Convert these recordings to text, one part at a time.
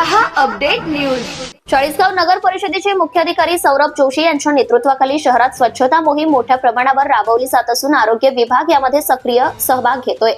रहा update news. Chalisgaon नगर परिषदेचे मुख्याधिकारी सौरभ जोशी यांच्या नेतृत्वाखाली शहरात स्वच्छता मोहीम मोठ्या प्रमाणावर राबवली जात असून आरोग्य विभाग यामध्ये सक्रिय सहभाग घेतोय.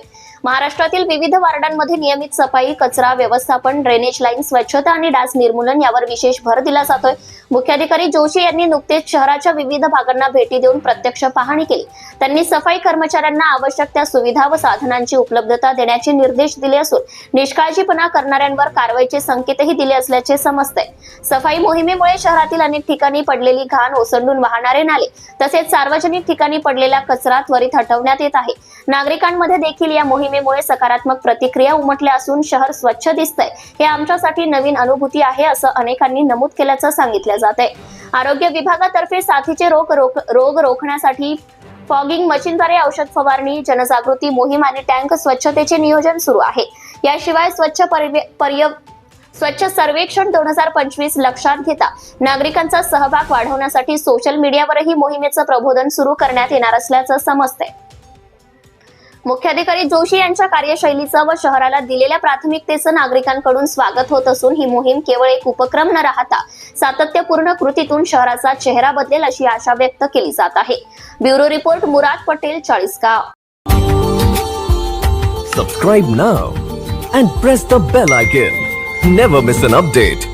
महाराष्ट्रातील विविध वार्डांमध्ये नियमित सफाई कचरा व्यवस्थापन ड्रेनेज लाईन स्वच्छता आणि डास निर्मूलन यावर विशेष भर दिला जातोय. मुख्याधिकारी जोशी यांनी नुकतेच शहराच्या विविध भागांना भेटी देऊन प्रत्यक्ष पाहणी केली. त्यांनी सफाई कर्मचाऱ्यांना आवश्यक त्या सुविधा व साधनांची उपलब्धता देण्याचे निर्देश दिले असून निष्काळजीपणा करणाऱ्यांवर कारवाईचे संकेतही दिले असल्याचे समजते सफाई मोहिमेमुळे शहरातील अनेक ठिकाणी पडलेली घाण ओसंडून वाहणारे नाले तसेच सार्वजनिक ठिकाणी पडलेला कचरा त्वरित हटवण्यात येत आहे. नागरिकांमध्ये देखील या मोहिमेमुळे सकारात्मक प्रतिक्रिया उमटल्या असून शहर स्वच्छ दिसतंय. हे आमच्यासाठी नवीन अनुभूती आहे असं अनेकांनी नमूद केल्याचं सांगितलं जात आहे आरोग्य विभागातर्फे साथीचे रोग रोख रोग रोखण्यासाठी फॉगिंग मशीनद्वारे औषध फवारणी जनजागृती मोहीम आणि टँक स्वच्छतेचे नियोजन सुरू आहे. याशिवाय स्वच्छ परिवे- पर्य स्वच्छ सर्वेक्षण दोन हजार पंचवीस लक्षात घेता नागरिकांचा सहभाग वाढवण्यासाठी सोशल मीडियावरही मोहिमेचं प्रबोधन सुरू करण्यात येणार असल्याचं समजतंय. मुख्याधिकारी जोशी यांच्या कार्यशैलीचं व शहराला दिलेल्या प्राथमिकतेचं नागरिकांकडून स्वागत होत असून ही मोहीम केवळ एक उपक्रम न राहता सातत्यपूर्ण कृतीतून शहराचा चेहरा बदलेल अशी आशा व्यक्त केली जात आहे. Bureau report Murad Patel Chalisgaon. Subscribe now and press the bell icon never miss an update